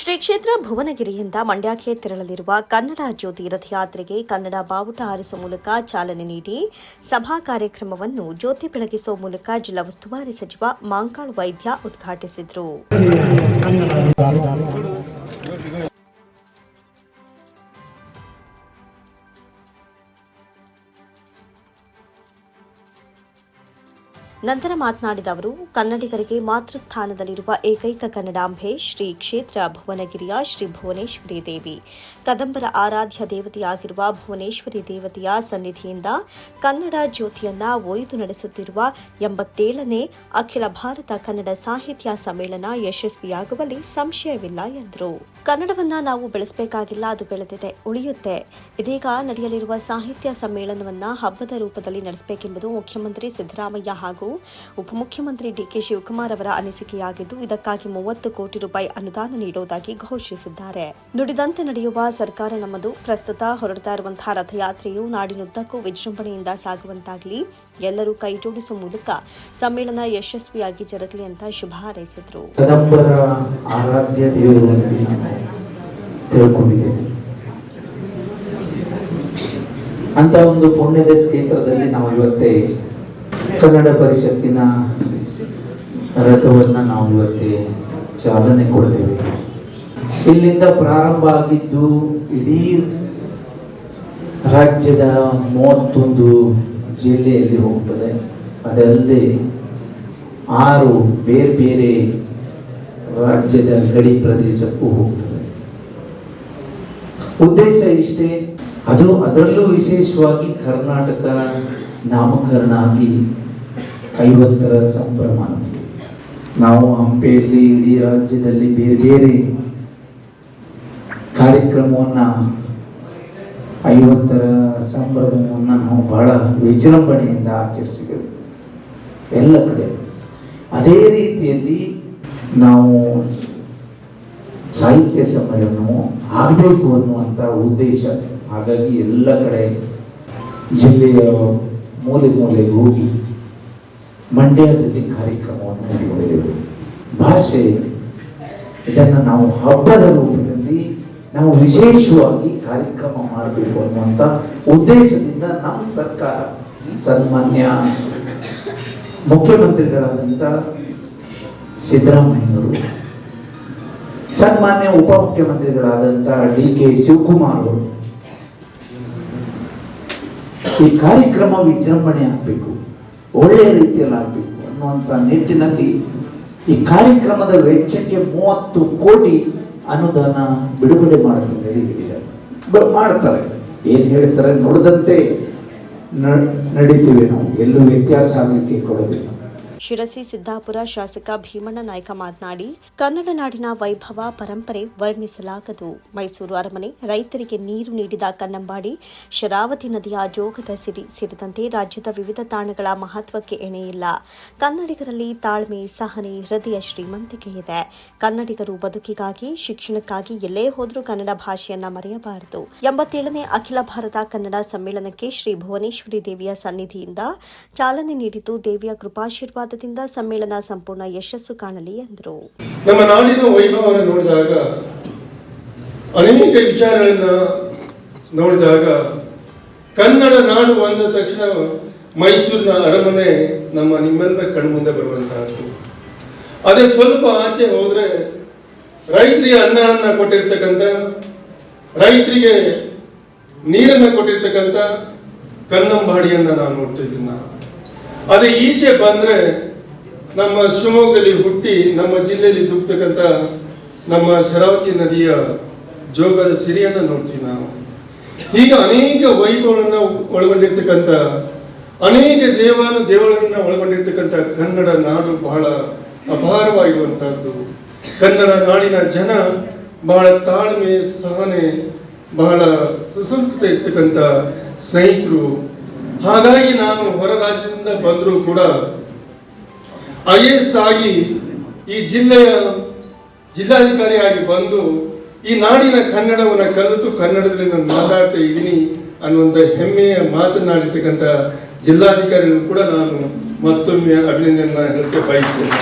ಶ್ರೀ ಕ್ಷೇತ್ರ ಭುವನಗಿರಿಯಿಂದ ಮಂಡ್ಯಕ್ಕೆ ತೆರಳಲಿರುವ ಕನ್ನಡ ಜ್ಯೋತಿ ರಥಯಾತ್ರೆಗೆ ಕನ್ನಡ ಬಾವುಟ ಹಾರಿಸುವ ಮೂಲಕ ಚಾಲನೆ ನೀಡಿ ಸಭಾ ಕಾರ್ಯಕ್ರಮವನ್ನು ಜ್ಯೋತಿ ಬೆಳಗಿಸುವ ಮೂಲಕ ಜಿಲ್ಲಾ ಉಸ್ತುವಾರಿ ಸಚಿವ ಮಾಂಕಾಳ್ ವೈದ್ಯ ಉದ್ಘಾಟಿಸಿದರು. ನಂತರ ಮಾತನಾಡಿದ ಅವರು, ಕನ್ನಡಿಗರಿಗೆ ಮಾತೃಸ್ಥಾನದಲ್ಲಿರುವ ಏಕೈಕ ಕನ್ನಡಾಂಬೆ ಶ್ರೀ ಕ್ಷೇತ್ರ ಭುವನಗಿರಿಯ ಶ್ರೀ ಭುವನೇಶ್ವರಿ ದೇವಿ. ಕದಂಬರ ಆರಾಧ್ಯ ದೇವತೆಯಾಗಿರುವ ಭುವನೇಶ್ವರಿ ದೇವತೆಯ ಸನ್ನಿಧಿಯಿಂದ ಕನ್ನಡ ಜ್ಯೋತಿಯನ್ನ ಒಯ್ದು ನಡೆಸುತ್ತಿರುವ ಎಂಬತ್ತೇಳನೇ ಅಖಿಲ ಭಾರತ ಕನ್ನಡ ಸಾಹಿತ್ಯ ಸಮ್ಮೇಳನ ಯಶಸ್ವಿಯಾಗುವಲ್ಲಿ ಸಂಶಯವಿಲ್ಲ ಎಂದರು. ಕನ್ನಡವನ್ನ ನಾವು ಬೆಳೆಸಬೇಕಾಗಿಲ್ಲ, ಅದು ಬೆಳೆದಿದೆ, ಉಳಿಯುತ್ತೆ. ಇದೀಗ ನಡೆಯಲಿರುವ ಸಾಹಿತ್ಯ ಸಮ್ಮೇಳನವನ್ನ ಹಬ್ಬದ ರೂಪದಲ್ಲಿ ನಡೆಸಬೇಕೆಂಬುದು ಮುಖ್ಯಮಂತ್ರಿ ಸಿದ್ದರಾಮಯ್ಯ ಹಾಗೂ ಉಪಮುಖ್ಯಮಂತ್ರಿ ಡಿಕೆ ಶಿವಕುಮಾರ್ ಅವರ ಅನಿಸಿಕೆಯಾಗಿದ್ದು, ಇದಕ್ಕಾಗಿ ಮೂವತ್ತು ಕೋಟಿ ರೂಪಾಯಿ ಅನುದಾನ ನೀಡುವುದಾಗಿ ಘೋಷಿಸಿದ್ದಾರೆ. ನುಡಿದಂತೆ ನಡೆಯುವ ಸರ್ಕಾರ ನಮ್ಮದು. ಪ್ರಸ್ತುತ ಹೊರಡ್ತಾ ಇರುವಂತಹ ರಥಯಾತ್ರೆಯು ನಾಡಿನುದ್ದಕ್ಕೂ ವಿಜೃಂಭಣೆಯಿಂದ ಸಾಗುವಂತಾಗಲಿ, ಎಲ್ಲರೂ ಕೈಜೋಡಿಸುವ ಮೂಲಕ ಸಮ್ಮೇಳನ ಯಶಸ್ವಿಯಾಗಿ ಜರಗಲಿ ಅಂತ ಶುಭ ಹಾರೈಸಿದರು. ಅಂತ ಒಂದು ಪುಣ್ಯದ ಕ್ಷೇತ್ರದಲ್ಲಿ ನಾವು ಇವತ್ತೇ ಕನ್ನಡ ಪರಿಷತ್ತಿನ ರಥವನ್ನ ನಾವು ಇವತ್ತೇ ಚಾಲನೆ ಕೊಡ್ತೇವೆ. ಇಲ್ಲಿಂದ ಪ್ರಾರಂಭ ಆಗಿದ್ದು ಇಡೀ ರಾಜ್ಯದ ಮೂವತ್ತೊಂದು ಜಿಲ್ಲೆಯಲ್ಲಿ ಹೋಗ್ತದೆ. ಅದಲ್ಲದೆ ಆರು ಬೇರೆ ಬೇರೆ ರಾಜ್ಯದ ಗಡಿ ಪ್ರದೇಶಕ್ಕೂ ಹೋಗ್ತದೆ. ಉದ್ದೇಶ ಇಷ್ಟೇ ಅದು ಅದರಲ್ಲೂ ವಿಶೇಷವಾಗಿ ಕರ್ನಾಟಕ ನಾಮಕರಣ ಆಗಿ ಐವತ್ತರ ಸಂಭ್ರಮ ನಾವು ಹಂಪೆಯಲ್ಲಿ ಇಡೀ ರಾಜ್ಯದಲ್ಲಿ ಬೇರೆ ಬೇರೆ ಕಾರ್ಯಕ್ರಮವನ್ನ, ಐವತ್ತರ ಸಂಭ್ರಮವನ್ನು ನಾವು ಬಹಳ ವಿಜೃಂಭಣೆಯಿಂದ ಆಚರಿಸಿದೆವು. ಎಲ್ಲ ಕಡೆ. ಅದೇ ರೀತಿಯಲ್ಲಿ ನಾವು ಸಾಹಿತ್ಯ ಸಮ್ಮೇಳನವು ಆಗಬೇಕು ಅನ್ನುವಂಥ ಉದ್ದೇಶ. ಹಾಗಾಗಿ ಎಲ್ಲ ಕಡೆ ಜಿಲ್ಲೆಯ ಮೂಲೆ ಮೂಲೆಗೆ ಹೋಗಿ ಮಂಡ್ಯದಲ್ಲಿ ಕಾರ್ಯಕ್ರಮವನ್ನು ಇಟ್ಕೊಂಡಿದ್ದೆವು ಭಾಷೆ ಇದನ್ನು ನಾವು ಹಬ್ಬದ ರೂಪದಲ್ಲಿ ನಾವು ವಿಶೇಷವಾಗಿ ಕಾರ್ಯಕ್ರಮ ಮಾಡಬೇಕು ಅನ್ನುವಂಥ ಉದ್ದೇಶದಿಂದ ನಮ್ಮ ಸರ್ಕಾರ ಸನ್ಮಾನ್ಯ ಮುಖ್ಯಮಂತ್ರಿಗಳಾದಂಥ ಸಿದ್ದರಾಮಯ್ಯವರು ಸನ್ಮಾನ್ಯ ಉಪಮುಖ್ಯಮಂತ್ರಿಗಳಾದಂಥ ಡಿ ಕೆ ಶಿವಕುಮಾರ್ ಅವರು ಈ ಕಾರ್ಯಕ್ರಮ ವಿಜೃಂಭಣೆ ಆಗಬೇಕು ಒಳ್ಳೆಯ ರೀತಿಯಲ್ಲಿ ಆಗಬೇಕು ಅನ್ನುವಂಥ ನಿಟ್ಟಿನಲ್ಲಿ ಈ ಕಾರ್ಯಕ್ರಮದ ವೆಚ್ಚಕ್ಕೆ ಮೂವತ್ತು ಕೋಟಿ ಅನುದಾನ ಬಿಡುಗಡೆ ಮಾಡುತ್ತೇವೆ ಹೇಳಿದ್ದಾರೆ ಮಾಡ್ತಾರೆ. ಏನು ಹೇಳ್ತಾರೆ? ನೋಡಿದಂತೆ ನಡೀತೀವಿ ನಾವು. ಎಲ್ಲೂ ವ್ಯತ್ಯಾಸ ಆಗಲಿಕ್ಕೆ ಕೊಡೋದಿಲ್ಲ. ಶಿರಸಿ ಸಿದ್ದಾಪುರ ಶಾಸಕ ಭೀಮಣ್ಣ ನಾಯ್ಕ ಮಾತನಾಡಿ, ಕನ್ನಡ ನಾಡಿನ ವೈಭವ ಪರಂಪರೆ ವರ್ಣಿಸಲಾಗದು. ಮೈಸೂರು ಅರಮನೆ ರೈತರಿಗೆ ನೀರು ನೀಡಿದ ಕನ್ನಂಬಾಡಿ, ಶರಾವತಿ ನದಿಯ ಜೋಗದ ಸಿರಿ ಸೇರಿದಂತೆ ರಾಜ್ಯದ ವಿವಿಧ ತಾಣಗಳ ಮಹತ್ವಕ್ಕೆ ಎಣೆಯಿಲ್ಲ. ಕನ್ನಡಿಗರಲ್ಲಿ ತಾಳ್ಮೆ, ಸಹನೆ, ಹೃದಯ ಶ್ರೀಮಂತಿಕೆ ಇದೆ. ಕನ್ನಡಿಗರು ಬದುಕಿಗಾಗಿ, ಶಿಕ್ಷಣಕ್ಕಾಗಿ ಎಲ್ಲೇ ಹೋದರೂ ಕನ್ನಡ ಭಾಷೆಯನ್ನ ಮರೆಯಬಾರದು. ಎಂಬತ್ತೇಳನೇ ಅಖಿಲ ಭಾರತ ಕನ್ನಡ ಸಮ್ಮೇಳನಕ್ಕೆ ಶ್ರೀ ಭುವನೇಶ್ವರಿ ದೇವಿಯ ಸನ್ನಿಧಿಯಿಂದ ಚಾಲನೆ ನೀಡಿದ್ದು ದೇವಿಯ ಕೃಪಾಶೀರ್ವಾದದಿಂದ ಸಮ್ಮೇಳನ ಸಂಪೂರ್ಣ ಯಶಸ್ಸು ಕಾಣಲಿ ಎಂದರು. ನಮ್ಮ ನಾಡಿನ ವೈಭವವನ್ನು ನೋಡಿದಾಗ, ಅನೇಕ ವಿಚಾರಗಳನ್ನ ನೋಡಿದಾಗ, ಕನ್ನಡ ನಾಡು ಅಂದ ತಕ್ಷಣ ಮೈಸೂರಿನ ಅರಮನೆ ನಮ್ಮ ನಿಮ್ಮೆಲ್ಲರ ಕಣ್ಮುಂದೆ ಬರುವಂತಹದ್ದು. ಅದೇ ಸ್ವಲ್ಪ ಆಚೆ ಹೋದ್ರೆ ರೈತರಿಗೆ ಅನ್ನವನ್ನ ಕೊಟ್ಟಿರ್ತಕ್ಕಂಥ, ರೈತರಿಗೆ ನೀರನ್ನು ಕೊಟ್ಟಿರ್ತಕ್ಕಂಥ ಕನ್ನಂಬಾಡಿಯನ್ನ ನಾವು ನೋಡ್ತಾ ಇದ್ದೀನಿ ನಾವು. ಅದೇ ಈಚೆ ಬಂದ್ರೆ ನಮ್ಮ ಶಿವಮೊಗ್ಗದಲ್ಲಿ ಹುಟ್ಟಿ ನಮ್ಮ ಜಿಲ್ಲೆಯಲ್ಲಿ ದುಗ್ತಕ್ಕಂಥ ನಮ್ಮ ಶರಾವತಿ ನದಿಯ ಜೋಗದ ಸಿರಿಯನ್ನು ನೋಡ್ತೀವಿ ನಾವು. ಹೀಗೆ ಅನೇಕ ವೈಭವಗಳನ್ನ ಒಳಗೊಂಡಿರ್ತಕ್ಕಂಥ ಅನೇಕ ದೇವಾನು ದೇವಗಳನ್ನ ಒಳಗೊಂಡಿರ್ತಕ್ಕಂಥ ಕನ್ನಡ ನಾಡು ಬಹಳ ಅಪಾರವಾಗಿರುವಂತಹದ್ದು. ಕನ್ನಡ ನಾಡಿನ ಜನ ಬಹಳ ತಾಳ್ಮೆ, ಸಹನೆ, ಬಹಳ ಸುಸಂಸ್ಕೃತ ಇರ್ತಕ್ಕಂಥ ಸ್ನೇಹಿತರು ಹಾಗಾಗಿ ನಾನು ಹೊರ ರಾಜ್ಯದಿಂದ ಬಂದರೂ ಕೂಡ ಐ ಎಸ್ ಆಗಿ ಈ ಜಿಲ್ಲೆಯ ಜಿಲ್ಲಾಧಿಕಾರಿಯಾಗಿ ಬಂದು ಈ ನಾಡಿನ ಕನ್ನಡವನ್ನು ಕಲಿತು ಕನ್ನಡದಲ್ಲಿ ನಾನು ಮಾತಾಡ್ತಾ ಇದ್ದೀನಿ ಅನ್ನುವಂಥ ಹೆಮ್ಮೆಯ ಮಾತನಾಡಿರ್ತಕ್ಕಂಥ ಜಿಲ್ಲಾಧಿಕಾರಿಗಳು ಕೂಡ ನಾನು ಮತ್ತೊಮ್ಮೆ ಅಭಿನಂದನೆ ಹೇಳಕ್ಕೆ ಬಯಸ್ತೇನೆ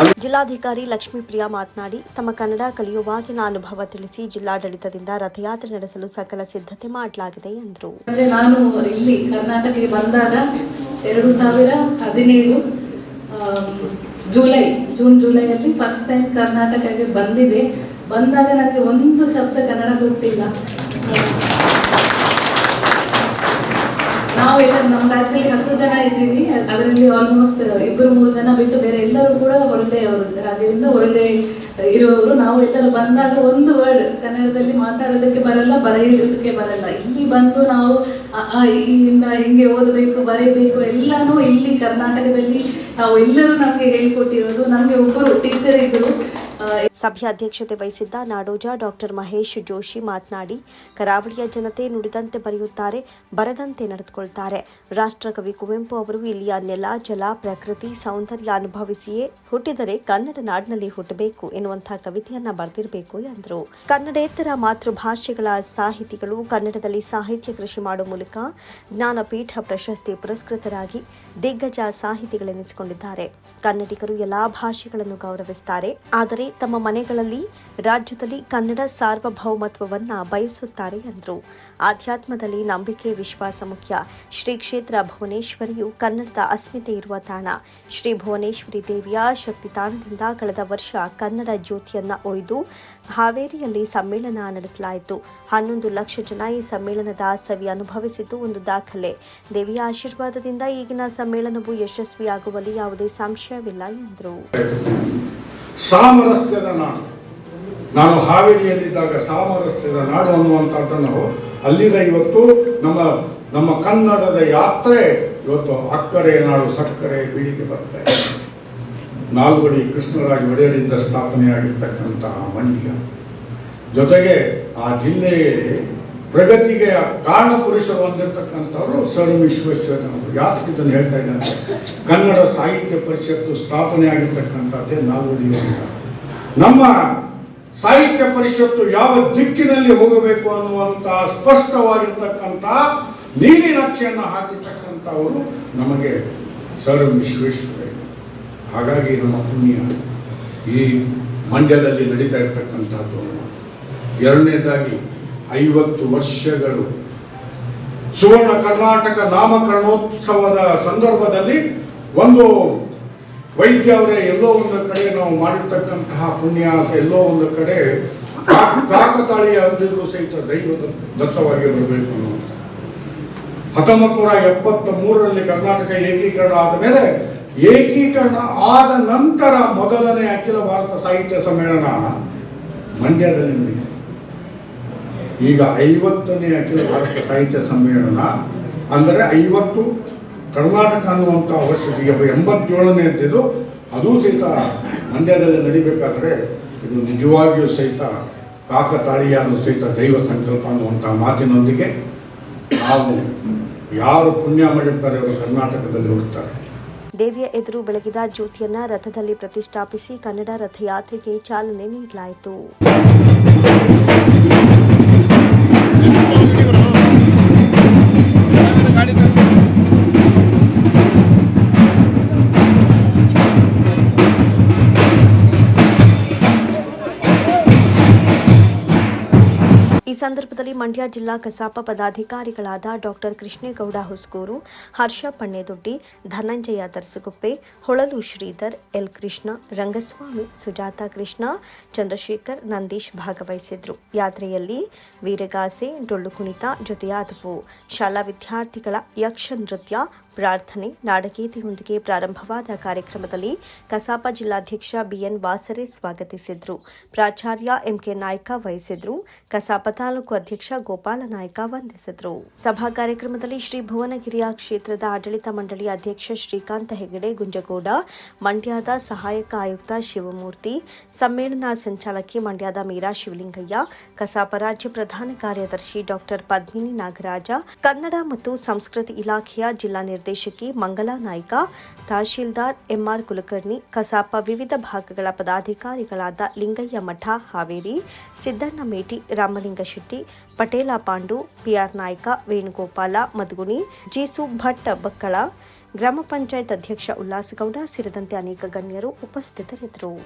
ಅದು ಜಿಲ್ಲಾಧಿಕಾರಿ ಲಕ್ಷ್ಮೀಪ್ರಿಯಾ ಮಾತನಾಡಿ ತಮ್ಮ ಕನ್ನಡ ಕಲಿಯುವಾಗಿನ ಅನುಭವ ತಿಳಿಸಿ ಜಿಲ್ಲಾಡಳಿತದಿಂದ ರಥಯಾತ್ರೆ ನಡೆಸಲು ಸಕಲ ಸಿದ್ಧತೆ ಮಾಡಲಾಗಿದೆ ಎಂದರು. ಅಂದ್ರೆ ನಾನು ಇಲ್ಲಿ ಕರ್ನಾಟಕಕ್ಕೆ ಬಂದಾಗ ಎರಡು ಸಾವಿರ ಹದಿನೇಳು ಜುಲೈ ಜೂನ್ ಜುಲೈಯಲ್ಲಿ ಫಸ್ಟ್ ಟೈಮ್ ಕರ್ನಾಟಕಕ್ಕೆ ಬಂದಿದೆ. ಬಂದಾಗ ನನಗೆ ಒಂದು ಶಬ್ದ ಕನ್ನಡ ಗೊತ್ತಿಲ್ಲ. ನಾವು ನಮ್ಮ ಬ್ಯಾಚಲ್ಲಿ ಹತ್ತು ಜನ ಇದ್ದೀವಿ. ಅದರಲ್ಲಿ ಆಲ್ಮೋಸ್ಟ್ ಇಬ್ಬರು ಮೂರು ಜನ ಬಿಟ್ಟು ಬೇರೆ ಎಲ್ಲರೂ ಕೂಡ ಹೊರಗಡೆ ಅವರು ರಾಜ್ಯದಿಂದ ಹೊರಗಡೆ ಇರುವವರು. ನಾವು ಎಲ್ಲರೂ ಬಂದಾಗ ಒಂದು ವರ್ಡ್ ಕನ್ನಡದಲ್ಲಿ ಮಾತಾಡೋದಕ್ಕೆ ಬರಲ್ಲ, ಬರೆಯೋದಕ್ಕೆ ಬರಲ್ಲ. ಇಲ್ಲಿ ಬಂದು ನಾವು ಹಿಂಗೆ ಓದಬೇಕು, ಬರೀಬೇಕು, ಎಲ್ಲಾನು ಇಲ್ಲಿ ಕರ್ನಾಟಕದಲ್ಲಿ ನಾವು ಎಲ್ಲರೂ ನಮಗೆ ಹೇಳ್ಕೊಟ್ಟಿರೋದು. ನಮಗೆ ಒಬ್ಬರು ಟೀಚರ್ ಇದ್ದರು ಸಭೆಯ ಅಧ್ಯಕ್ಷತೆ ವಹಿಸಿದ್ದ ನಾಡೋಜ ಡಾಕ್ಟರ್ ಮಹೇಶ್ ಜೋಶಿ ಮಾತನಾಡಿ, ಕರಾವಳಿಯ ಜನತೆ ನುಡಿದಂತೆ ಬರೆಯುತ್ತಾರೆ, ಬರದಂತೆ ನಡೆದುಕೊಳ್ತಾರೆ. ರಾಷ್ಟ್ರಕವಿ ಕುವೆಂಪು ಅವರು ಇಲ್ಲಿಯ ನೆಲ, ಜಲ, ಪ್ರಕೃತಿ, ಸೌಂದರ್ಯ ಅನುಭವಿಸಿಯೇ ಹುಟ್ಟಿದರೆ ಕನ್ನಡ ನಾಡಿನಲ್ಲಿ ಹುಟ್ಟಬೇಕು ಎನ್ನುವಂತಹ ಕವಿತೆಯನ್ನ ಬರೆದಿರಬೇಕು ಎಂದರು. ಕನ್ನಡೇತರ ಮಾತೃಭಾಷೆಗಳ ಸಾಹಿತಿಗಳು ಕನ್ನಡದಲ್ಲಿ ಸಾಹಿತ್ಯ ಕೃಷಿ ಮಾಡುವ ಮೂಲಕ ಜ್ಞಾನಪೀಠ ಪ್ರಶಸ್ತಿ ಪುರಸ್ಕೃತರಾಗಿ ದಿಗ್ಗಜ ಸಾಹಿತಿಗಳೆನಿಸಿಕೊಂಡಿದ್ದಾರೆ ಕನ್ನಡಿಗರು ಎಲ್ಲಾ ಭಾಷೆಗಳನ್ನು ಗೌರವಿಸುತ್ತಾರೆ. ಆದರೆ ತಮ್ಮ ಮನೆಗಳಲ್ಲಿ, ರಾಜ್ಯದಲ್ಲಿ ಕನ್ನಡ ಸಾರ್ವಭೌಮತ್ವವನ್ನ ಬಯಸುತ್ತಾರೆ ಎಂದರು. ಆಧ್ಯಾತ್ಮದಲ್ಲಿ ನಂಬಿಕೆ, ವಿಶ್ವಾಸ ಮುಖ್ಯ. ಶ್ರೀ ಕ್ಷೇತ್ರ ಭುವನೇಶ್ವರಿಯು ಕನ್ನಡದ ಅಸ್ಮಿತೆ ಇರುವ ತಾಣ. ಶ್ರೀ ಭುವನೇಶ್ವರಿ ದೇವಿಯ ಶಕ್ತಿ ತಾಣದಿಂದ ಕಳೆದ ವರ್ಷ ಕನ್ನಡ ಜ್ಯೋತಿಯನ್ನ ಒಯ್ದು ಹಾವೇರಿಯಲ್ಲಿ ಸಮ್ಮೇಳನ ನಡೆಸಲಾಯಿತು. ಹನ್ನೊಂದು ಲಕ್ಷ ಜನ ಈ ಸಮ್ಮೇಳನದ ಸವಿ ಅನುಭವಿಸಿದ್ದು ಒಂದು ದಾಖಲೆ. ದೇವಿಯ ಆಶೀರ್ವಾದದಿಂದ ಈಗಿನ ಸಮ್ಮೇಳನವು ಯಶಸ್ವಿಯಾಗುವಲ್ಲಿ ಯಾವುದೇ ಸಂಶಯವಿಲ್ಲ, ಎಂದರು. ಸಾಮರಸ್ಯದ ನಾಡು. ನಾನು ಹಾವೇರಿಯಲ್ಲಿದ್ದಾಗ ಸಾಮರಸ್ಯದ ನಾಡು ಅನ್ನುವಂಥದ್ದನ್ನು ಅಲ್ಲಿಂದ ಇವತ್ತು ನಮ್ಮ ನಮ್ಮ ಕನ್ನಡದ ಯಾತ್ರೆ ಇವತ್ತು ಅಕ್ಕರೆ ನಾಡು, ಸಕ್ಕರೆ ಬೀಳಿಗೆ ಬರ್ತಾ ಇದೆ ನಾಲ್ವಡಿ ಕೃಷ್ಣರಾಜ ಒಡೆಯರಿಂದ ಸ್ಥಾಪನೆಯಾಗಿರ್ತಕ್ಕಂತಹ ಮಂಡ್ಯ. ಜೊತೆಗೆ ಆ ಜಿಲ್ಲೆಗೆ ಪ್ರಗತಿಗೆ ಕಾರಣ ಪುರುಷರು ಅಂದಿರತಕ್ಕಂಥವ್ರು ಸರ್ ವಿಶ್ವೇಶ್ವರ ವಿಶ್ವೇಶ್ವರಯ್ಯನವರು ಯಾತಕ್ಕೆ ಇದನ್ನು ಹೇಳ್ತಾ ಇದ್ದಾರೆ ಕನ್ನಡ ಸಾಹಿತ್ಯ ಪರಿಷತ್ತು ಸ್ಥಾಪನೆ ಆಗಿರ್ತಕ್ಕಂಥದ್ದೇ ನಾವು ನಮ್ಮ ಸಾಹಿತ್ಯ ಪರಿಷತ್ತು ಯಾವ ದಿಕ್ಕಿನಲ್ಲಿ ಹೋಗಬೇಕು ಅನ್ನುವಂಥ ಸ್ಪಷ್ಟವಾಗಿರ್ತಕ್ಕಂಥ ನೀಲಿ ನಕ್ಷೆಯನ್ನು ಹಾಕಿರ್ತಕ್ಕಂಥವರು ನಮಗೆ ಸರ್ ವಿಶ್ವೇಶ್ವರ. ವಿಶ್ವೇಶ್ವರಯ್ಯ ಹಾಗಾಗಿ ನಮ್ಮ ಪುಣ್ಯ ಈ ಮಂಡ್ಯದಲ್ಲಿ ನಡೀತಾ ಇರ್ತಕ್ಕಂಥದ್ದು. ಎರಡನೇದಾಗಿ ಐವತ್ತು ವರ್ಷಗಳು. ಸುವರ್ಣ ಕರ್ನಾಟಕ ನಾಮಕರಣೋತ್ಸವದ ಸಂದರ್ಭದಲ್ಲಿ ಒಂದು ವೈದ್ಯ ಅವರೇ ಎಲ್ಲೋ ಒಂದು ಕಡೆ ನಾವು ಮಾಡಿರ್ತಕ್ಕಂತಹ ಪುಣ್ಯ, ಎಲ್ಲೋ ಒಂದು ಕಡೆ ಕಾಕತಾಳಿಯ ಅಂದಿದ್ರು ಸಹಿತ ದೈವದ ದತ್ತವಾಗಿ ಬರಬೇಕು ಹತ್ತೊಂಬತ್ತು ನೂರ ಎಪ್ಪತ್ತ ಮೂರರಲ್ಲಿ ಕರ್ನಾಟಕ ಏಕೀಕರಣ ಆದ ಮೇಲೆ ಏಕೀಕರಣ ಆದ ನಂತರ ಮೊದಲನೇ ಅಖಿಲ ಭಾರತ ಸಾಹಿತ್ಯ ಸಮ್ಮೇಳನ ಮಂಡ್ಯದಲ್ಲಿ ನಡೆಯಿತು. ಈಗ ಐವತ್ತನೇ ಅಖಿಲ ಭಾರತ ಸಾಹಿತ್ಯ ಸಮ್ಮೇಳನ, ಅಂದರೆ ಐವತ್ತು ಕರ್ನಾಟಕ ಅನ್ನುವಂಥ ವರ್ಷ ಈಗ ಎಂಬತ್ತೇಳನೇ ಅಂತಿದ್ದು ಅದೂ ಸಹಿತ ಮಂಡ್ಯದಲ್ಲಿ ನಡಿಬೇಕಾದ್ರೆ ಇದು ನಿಜವಾಗಿಯೂ ಸಹಿತ ಕಾಕತಾಳಿಯಾದ ಸಹಿತ ದೈವ ಸಂಕಲ್ಪ ಅನ್ನುವಂಥ ಮಾತಿನೊಂದಿಗೆ ನಾವು ಯಾರು ಪುಣ್ಯ ಮಾಡಿರ್ತಾರೆ ಅವರು ಕರ್ನಾಟಕದಲ್ಲಿ ಹುಡ್ತಾರೆ ದೇವಿಯ ಎದುರು ಬೆಳಗಿದ ಜ್ಯೋತಿಯನ್ನ ರಥದಲ್ಲಿ ಪ್ರತಿಷ್ಠಾಪಿಸಿ ಕನ್ನಡ ರಥಯಾತ್ರೆಗೆ ಚಾಲನೆ ನೀಡಲಾಯಿತು. ಸಂದರ್ಭದಲ್ಲಿ ಮಂಡ್ಯ ಜಿಲ್ಲಾ ಕಸಾಪ ಪದಾಧಿಕಾರಿಗಳಾದ ಡಾಕ್ಟರ್ ಕೃಷ್ಣೇಗೌಡ ಹುಸ್ಕೂರು ಹರ್ಷ ಪಣ್ಣೆದೊಡ್ಡಿ, ಧನಂಜಯ ದರ್ಸಗುಪ್ಪೆ ಹೊಳಲು ಶ್ರೀಧರ್, ಎಲ್ ಕೃಷ್ಣ, ರಂಗಸ್ವಾಮಿ, ಸುಜಾತ ಕೃಷ್ಣ, ಚಂದ್ರಶೇಖರ್, ನಂದೀಶ್ ಭಾಗವಹಿಸಿದ್ರು. ಯಾತ್ರೆಯಲ್ಲಿ ವೀರಗಾಸೆ ಡೊಳ್ಳು ಕುಣಿತ ಜೊತೆಯಾದವು. ಶಾಲಾ ವಿದ್ಯಾರ್ಥಿಗಳ ಯಕ್ಷ ನೃತ್ಯ ಪ್ರಾರ್ಥನೆ ನಾಡಗೀತೆಯೊಂದಿಗೆ ಪ್ರಾರಂಭವಾದ ಕಾರ್ಯಕ್ರಮದಲ್ಲಿ ಕಸಾಪ ಜಿಲ್ಲಾಧ್ಯಕ್ಷ ಬಿಎನ್ ವಾಸರೆ ಸ್ವಾಗತಿಸಿದ್ರು. ಪ್ರಾಚಾರ್ಯ ಎಂಕೆ ನಾಯ್ಕ ವಹಿಸಿದ್ರು. ಕಸಾಪ ತಾಲೂಕು ಅಧ್ಯಕ್ಷ ಗೋಪಾಲ ನಾಯ್ಕ ವಂದಿಸಿದ್ರು. ಸಭಾ ಕಾರ್ಯಕ್ರಮದಲ್ಲಿ ಶ್ರೀ ಭುವನಗಿರಿಯ ಕ್ಷೇತ್ರದ ಆಡಳಿತ ಮಂಡಳಿ ಅಧ್ಯಕ್ಷ ಶ್ರೀಕಾಂತ ಹೆಗಡೆ, ಗುಂಜಗೌಡ, ಮಂಡ್ಯದ ಸಹಾಯಕ ಆಯುಕ್ತ ಶಿವಮೂರ್ತಿ, ಸಮ್ಮೇಳನ ಸಂಚಾಲಕಿ ಮಂಡ್ಯದ ಮೀರಾ ಶಿವಲಿಂಗಯ್ಯ, ಕಸಾಪ ರಾಜ್ಯ ಪ್ರಧಾನ ಕಾರ್ಯದರ್ಶಿ ಡಾಕ್ಟರ್ ಪದ್ಮಿನಿ ನಾಗರಾಜ, ಕನ್ನಡ ಮತ್ತು ಸಂಸ್ಕೃತಿ ಇಲಾಖೆಯ ಜಿಲ್ಲಾ ನಿರ್ದೇಶಕಿ ಮಂಗಲಾ ನಾಯ್ಕ, ತಹಶೀಲ್ದಾರ್ ಎಂಆರ್ ಕುಲಕರ್ಣಿ, ಕಸಾಪ ವಿವಿಧ ಭಾಗಗಳ ಪದಾಧಿಕಾರಿಗಳಾದ ಲಿಂಗಯ್ಯ ಮಠ, ಹಾವೇರಿ, ಸಿದ್ದಣ್ಣ ಮೇಟಿ, ರಾಮಲಿಂಗ ಶೆಟ್ಟಿ, ಪಟೇಲ ಪಾಂಡು, ಪಿಆರ್ ನಾಯ್ಕ, ವೇಣುಗೋಪಾಲ ಮಧುಗುನಿ ಜೀಸು ಭಟ್ ಬಕ್ಕಳ, ಗ್ರಾಮ ಪಂಚಾಯತ್ ಅಧ್ಯಕ್ಷ ಉಲ್ಲಾಸಗೌಡ, ಸೇರಿದಂತೆ ಅನೇಕ ಗಣ್ಯರು ಉಪಸ್ಥಿತರಿದ್ದರು.